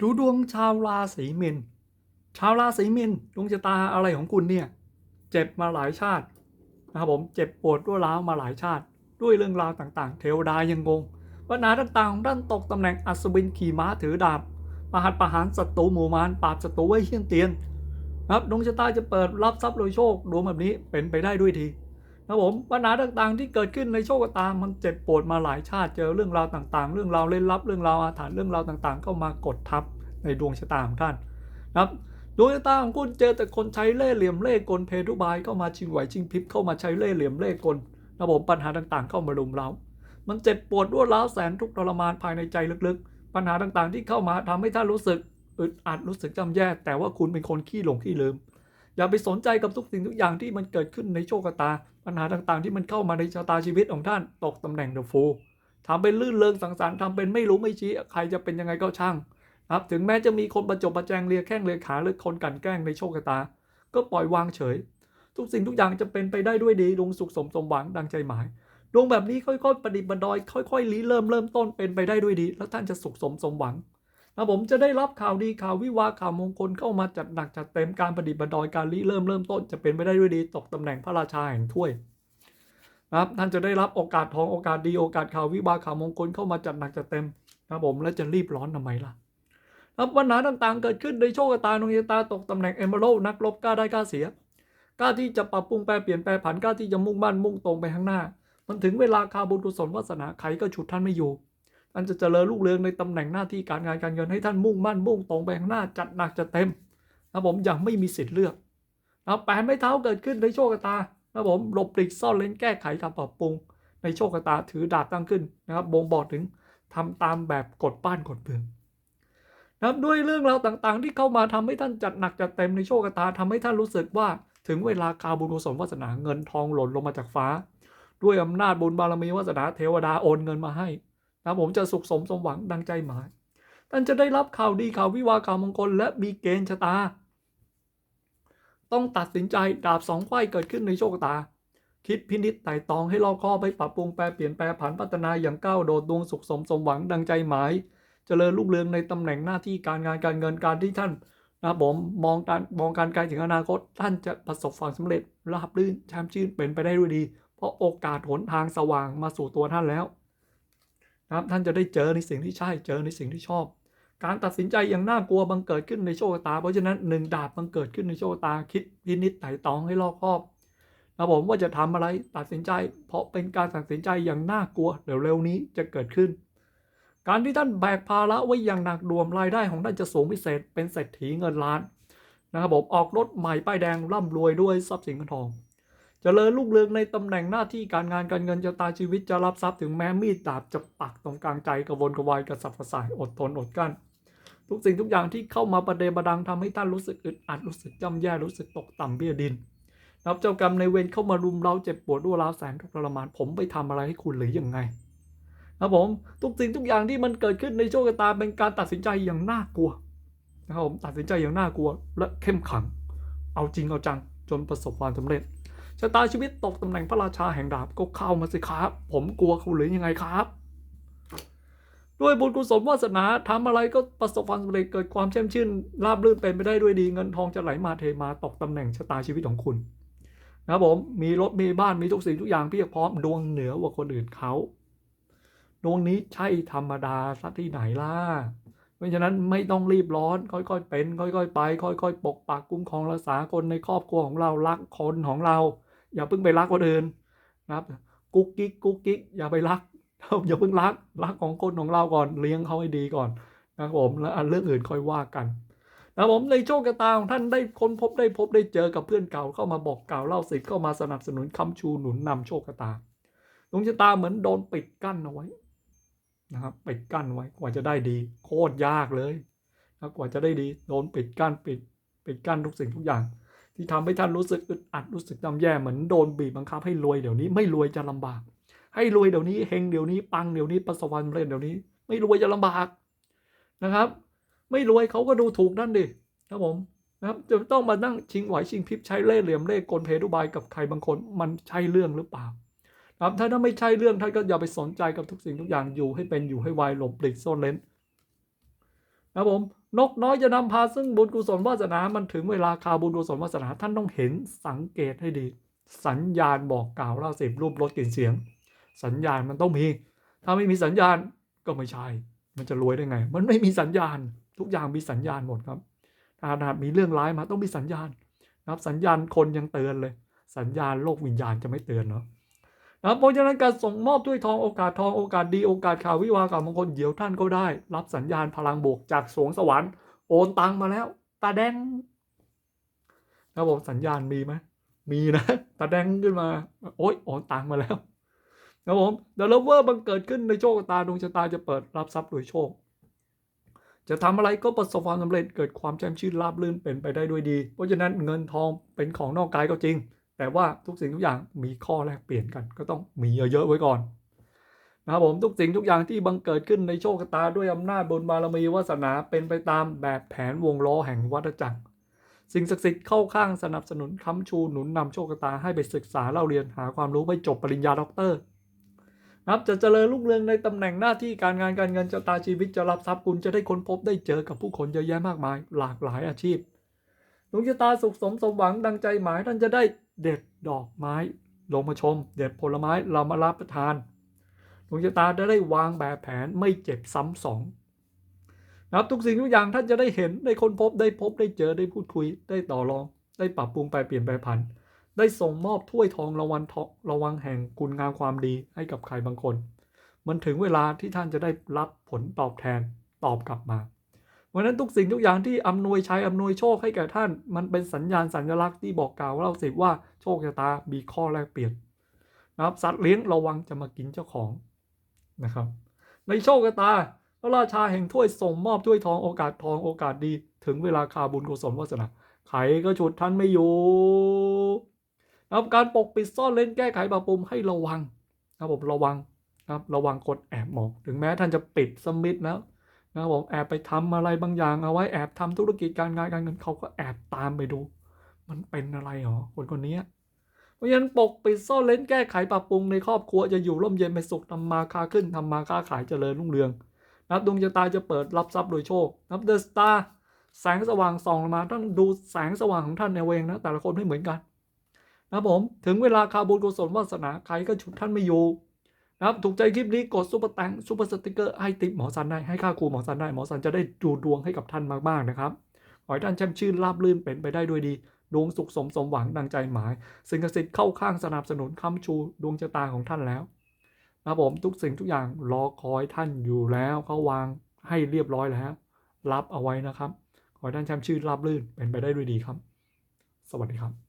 ดูดวงชาวราศีมีนชาวราศีมีนดวงชะตาอะไรของคุณเนี่ย เจ็บมาหลายชาตินะครับผมเจ็บปวดด้วยร้าวมาหลายชาติ ด้วยเรื่องราวต่างๆ เทวดายังงงปัญหาต่างๆของท่านตกตำแหน่งอัศวินขี่ม้าถือดาบประหัตประหารศัตรูหมู่มารปราบศัตรูไว้เฮี้ยนเตียนนะครับดวงชะตาจะเปิดรับทรัพย์โดยโชคดวงแบบนี้เป็นไปได้ด้วยที นะผมปัญหาต่างๆที่เกิดขึ้นในโชคชะตามันเจ็บปวดมาหลายชาติเจอเรื่องราวต่างๆ เรื่องราวเล่นลับเรื่องราวอาถรรพ์เรื่องราวต่างๆ เข้ามากดทับในดวงชะตาของท่านนะครับดวงชะตาของคุณเจอแต่คนใช้เล่ห์เหลี่ยมเล่ห์กลเพทุบายเข้ามาชิงไหวชิงพริบเข้ามาใช้เล่ห์เหลี่ยมเล่ห์กลนะครับผมปัญหาต่างๆ เข้ามารุมเรามันเจ็บปวดรวดร้าวแสนทุกข์ทรมานภายในใจลึกๆ ปัญหาต่างๆ ที่เข้ามาทำให้ท่านรู้สึกอึดอัดรู้สึกจำแย่ แต่ว่าคุณเป็นคนขี้หลงขี้ลืม อย่าไปสนใจกับทุกสิ่งทุกอย่างที่มันเกิดขึ้นในโชคชะตา ปัญหาต่างๆ ที่มันเข้ามาในชะตาชีวิตของท่านตกตำแหน่งเดอะฟูทำเป็นลื่นเริงสังสรรค์ทำเป็นไม่รู้ไม่ชี้ใครจะเป็นยังไงก็ช่างนะครับถึงแม้จะมีคนประจบประแจงเลียแข้งเลียขาหรือคนกันแกล้งในโชคชะตา ก็ปล่อยวางเฉย ทุกสิ่งทุกอย่างจะเป็นไปได้ด้วยดีดวงสุขสมสมหวังดังใจหมายดวงแบบนี้ค่อยๆประดิษฐ์ประดอย ค่อยๆลีเริ่มเริ่มต้นเป็นไปได้ด้วยดี แล้วท่านจะสุขสมสมหวัง นะผมจะได้รับข่าวดีข่าววิวาข่าวมงคลเข้ามาจัดหนักจัดเต็มการประดิษฐ์ประดอยการริเริ่มเริ่มต้นจะเป็นไปได้ด้วยดีตกตำแหน่งพระราชาแห่งถ้วยนะครับท่านจะได้รับโอกาสทองโอกาสดีโอกาสข่าววิวาข่าวมงคลเข้ามาจัดหนักจัดเต็มนะครับผมแล้วจะรีบร้อนทำไมล่ะครับปัญหาต่างๆ เกิดขึ้นในโชคชะตาดวงชะตาตกตำแหน่งเอมเบอร์นักรบกล้าได้กล้าเสียกล้าที่จะปรับปรุงแปรเปลี่ยนแปรผันกล้าที่จะมุ่งมั่นมุ่งตรงไปข้างหน้า มันถึงเวลาคาบุญกุศลวาสนาใครก็ฉุดท่านไม่อยู่ ท่านจะเจริญรุ่งเรืองในตำแหน่งหน้าที่การงานการเงินให้ท่านมุ่งมั่นมุ่งตรงไปข้างหน้าจัดหนักจัดเต็มนะผมย่างไม่มีสิทธิ์เลือกนะแปดไม่เท้าเกิดขึ้นในโชคชะตานะผมหลบปลีกซ่อนเลนแก้ไขทำปรับปรุง ในโชคชะตาถือดาบตั้งขึ้นนะครับบ่งบอกถึงทำตามแบบกฎบ้านกฎเมืองนะครับด้วยเรื่องราวต่างๆ ที่เข้ามาทำให้ท่านจัดหนักจัดเต็มในโชคชะตาทำให้ท่านรู้สึกว่าถึงเวลาคาบุญกุศลวาสนาเงินทองหล่นลงมาจากฟ้า ด้วยอำนาจบุญบารมีวาสนาเทวดาโอนเงินมาให้ นะผมจะสุขสมสมหวังดังใจหมาย ท่านจะได้รับข่าวดีข่าววิวาข่าวมงคลและมีเกณฑ์ชะตา ต้องตัดสินใจดาบสองไขว้เกิดขึ้นในโชคชะตา คิดพินิจไต่ตองให้รอบคอบไปปรับปรุงแปลเปลี่ยนแปลผันพัฒนาอย่างก้าวโดดดวงสุขสมสมหวังดังใจหมายเจริญรุ่งเรืองในตำแหน่งหน้าที่การงานการเงินการที่ท่านนะผมมองการมองการไกลถึงอนาคต ท่านจะประสบความสำเร็จราบรื่นแช่มชื่นเป็นไปได้ด้วยดี เพราะโอกาสหนทางสว่างมาสู่ตัวท่านแล้ว นะครับท่านจะได้เจอในสิ่งที่ใช่เจอในสิ่งที่ชอบ การตัดสินใจอย่างน่ากลัวบังเกิดขึ้นในโชคตา เพราะฉะนั้นหนึ่งดาบบังเกิดขึ้นในโชคตาคิดพินิจไต่ตองให้รอบคอบนะผมว่าจะทำอะไรตัดสินใจ เพราะเป็นการตัดสินใจอย่างน่ากลัวเดี๋ยวเร็วนี้จะเกิดขึ้น การที่ท่านแบกภาระไว้อย่างหนักดวมรายได้ของท่านจะสูงพิเศษ เป็นเศรษฐีเงินล้านนะครับผมออกรถใหม่ป้ายแดงร่ำรวยด้วยทรัพย์สินเงินทอง จเจริญรุ่งเรืองในตำแหน่งหน้าที่การงานการเงินชะตาชีวิตจะรับทรัพย์ถึงแม้มีดดาบจะปักตรงกลางใจกระวนกระวายกระสับกระส่ายอดทนอดกั้นทุกสิ่งทุกอย่างที่เข้ามาประเดประดังทำให้ท่านรู้สึกอึดอัดรู้สึกจำแย่รู้สึกตกต่ำเบี้ยดินนับเจ้ากรรมในเวรเข้ามารุมเราเจ็บปวดด้วยร้าวแสนทุกข์ทรมานผมไปทำอะไรให้คุณหรือยังไงนะครับผมทุกสิ่งทุกอย่างที่มันเกิดขึ้นในโชคชะตาเป็นการตัดสินใจอย่างน่ากลัวนะครับผมตัดสินใจอย่างน่ากลัว และเข้มขัง เอาจริงเอาจังจนประสบความสำเร็จ ชะตาชีวิตตกตำแหน่งพระราชาแห่งดาบก็เข้ามาสิครับ ผมกลัวเขาหรือยังไงครับด้วยบุญกุศลวาสนาทำอะไรก็ประสบความสำเร็จเกิดความแช่มชื่นราบรื่นเป็นไปได้ด้วยดีเงินทองจะไหลมาเทมาตกตำแหน่งชะตาชีวิตของคุณนะผมมีรถมีบ้านมีทุกสิ่งทุกอย่างเพียบพร้อมดวงเหนือกว่าคนอื่นเขาดวงนี้ใช่ธรรมดาสักที่ไหนล่ะ เพราะฉะนั้นไม่ต้องรีบร้อน ค่อยๆเป็น ค่อยๆไป ค่อย ๆ ปกปักคุ้มครองรักษาคนในครอบครัวของเรารักคนของเรา อย่าเพิ่งไปรักคนอื่นนะครับกุ๊กกิ๊กกุ๊กกิ๊กอย่าไปรักอย่าเพิ่งรักรักของคนของเราก่อนเลี้ยงเขาให้ดีก่อนนะครับผมแล้วอันเรื่องอื่นค่อยว่ากันนะครับผมในโชคชะตาของท่านได้ค้นพบได้พบได้เจอกับเพื่อนเก่าเข้ามาบอกกล่าวเล่าสิทธิ์เข้ามาสนับสนุนคำชูหนุนนำโชคชะตาดวงชะตาเหมือนโดนปิดกั้นเอาไว้ นะครับ ปิดกั้นไว้กว่าจะได้ดี โคตรยากเลยนะกว่าจะได้ดีโดนปิดกั้นปิด ปิดกั้นทุกสิ่งทุกอย่าง ที่ทำให้ท่านรู้สึกอึดอัดรู้สึกจำแย่เหมือนโดนบีบบังคับให้รวยเดี๋ยวนี้ไม่รวยจะลำบาก ให้รวยเดี๋ยวนี้เฮงเดี๋ยวนี้ปังเดี๋ยวนี้ประสบความสำเร็จเดี๋ยวนี้ ไม่รวยจะลำบากนะครับ ไม่รวยเขาก็ดูถูกนั่นดิครับผมนะครับจะต้องมานั่งชิงไหวชิงพริบใช้เล่ห์เหลี่ยมเล่ห์กลเพทุบายกับใครบางคนมันใช่เรื่องหรือเปล่า ครับถ้าถ้าไม่ใช่เรื่องท่านก็อย่าไปสนใจกับทุกสิ่งทุกอย่างอยู่ให้เป็นอยู่ให้ไวหลบหลีกซ่อนเลนนะครับผมนกน้อยจะนำพาซึ่งบุญกุศลวาสนา มันถึงเวลาข่าบุญกุศลวาสนาท่านต้องเห็นสังเกตให้ดี สัญญาณบอกกล่าวเล่าสิบรูปรสกลิ่นเสียง สัญญาณมันต้องมี ถ้าไม่มีสัญญาณก็ไม่ใช่ มันจะรวยได้ไง มันไม่มีสัญญาณ ทุกอย่างมีสัญญาณหมดครับถ้านามีเรื่องร้ายมาต้องมีสัญญาณนะครับสัญญาณคนยังเตือนเลย สัญญาณโลกวิญญาณจะไม่เตือนเนาะ นะเพราะฉะนั้นการส่งมอบถ้วยทองโอกาสทองโอกาสดีโอกาสข่าววิวาห์ข่าวมงคลเดี๋ยวท่านก็ได้ รับสัญญาณพลังบวกจากสวงสวรรค์โอนตังมาแล้วตาแดงนะครับผมสัญญาณมีไหมมีนะตาแดงขึ้นมา โอ๊ยโอนตังมาแล้วนะครับผมเดลเวอร์บังเกิดขึ้นในโชคตาดวงชะตาจะเปิดรับทรัพย์โดยโชค จะทำอะไรก็ประสบความสำเร็จเกิดความแช่มชื่นราบรื่นเป็นไปได้ด้วยดี เพราะฉะนั้นเงินทองเป็นของนอกกายก็จริง แต่ว่าทุกสิ่งทุกอย่างมีข้อแลกเปลี่ยนกัน ก็ต้องมีเยอะๆไว้ก่อนนะครับผมทุกสิ่งทุกอย่างที่บังเกิดขึ้นในโชคชะตาด้วยอำนาจบุญบารมีวาสนาเป็นไปตามแบบแผนวงล้อแห่งวัฏจักร สิ่งศักดิ์สิทธิ์เข้าข้างสนับสนุนค้ำชูหนุนนำโชคชะตาให้ไปศึกษาเล่าเรียนหาความรู้ไปจบปริญญาด็อกเตอร์นะครับจะเจริญรุ่งเรืองในตำแหน่งหน้าที่การงานการเงินชะตาชีวิตจะรับทรัพย์คุณจะได้ค้นพบได้เจอกับผู้คนเยอะแยะมากมาย หลากหลายอาชีพดวงชะตาสุขสมสมหวังดังใจหมายท่านจะได้ เด็ดดอกไม้ ลงมาชม เด็ดผลไม้เรามารับประทานดวงชะตาจะได้วางแบบแผนไม่เจ็บซ้ำสองนะครับทุกสิ่งทุกอย่างท่านจะได้เห็นได้ค้นพบได้พบได้เจอได้พูดคุย ได้ต่อรอง ได้ปรับปรุงแปเปลี่ยนแปลผัน ได้ส่งมอบถ้วยทองรางวัลทองรางวัลแห่งคุณงามความดีให้กับใครบางคน มันถึงเวลาที่ท่านจะได้รับผลตอบแทนตอบกลับมา เพราะนั้นทุกสิ่งทุกอย่างที่อำนวยชัยอำนวยโชคให้แก่ท่าน มันเป็นสัญญาณสัญลักษณ์ที่บอกกล่าวเราสิว่าโชคชะตามีข้อแลกเปลี่ยนนะครับสัตว์เลี้ยงระวังจะมากินเจ้าของนะครับ ในโชคชะตาพระราชาแห่งถ้วยส่งมอบถ้วยทองโอกาสทองโอกาสดี ถึงเวลาคาบุญกุศลวาสนาใครก็ฉุดท่านไม่อยู่นะครับการปกปิดซ่อนเล่นแก้ไขปรับปรุงให้ระวังนะครับผมระวังนะครับระวังกดแอบมองถึงแม้ท่านจะปิดสมิธแล้ว นะครับผมแอบไปทำอะไรบางอย่างเอาไว้แอบทำธุรกิจการงานการเงินเขาก็แอบตามไปดู มันเป็นอะไรหรอคนคนนี้เพราะฉะนั้นปกปิดซ่อนเล้นแก้ไขปรับปรุงในครอบครัวจะอยู่ร่มเย็นเป็นสุขทำมาค้าขึ้นทำมาค้าขายเจริญรุ่งเรืองนับดวงชะตาจะเปิดรับทรัพย์โดยโชคนับเดอะสตาร์แสงสว่างส่องมาต้องดูแสงสว่างของท่านในเวงนะแต่ละคนไม่เหมือนกันนะผมถึงเวลาคาบุญกุศลวาสนาใครก็ฉุดท่านไม่อยู่ นะครับถูกใจคลิปนี้กดซุปเปอร์แตงซุปเปอร์สติกเกอร์ให้ติปหมอสันได้ให้ค่าครูหมอสันได้หมอสันจะได้ดูดวงให้กับท่านมากๆนะครับขอให้ท่านแช่มชื่นราบรื่นเป็นไปได้ด้วยดี ดวงสุขสมสมหวังดังใจหมาย สิ่งศักดิ์สิทธิ์เข้าข้างสนับสนุนค้ำชูดวงชะตาของท่านแล้วนะครับผมทุกสิ่งทุกอย่างรอคอยท่านอยู่แล้วเขาวางให้เรียบร้อยแล้ว รับเอาไว้นะครับ ขอให้ท่านแช่มชื่นราบรื่นเป็นไปได้ด้วยดีครับ สวัสดีครับ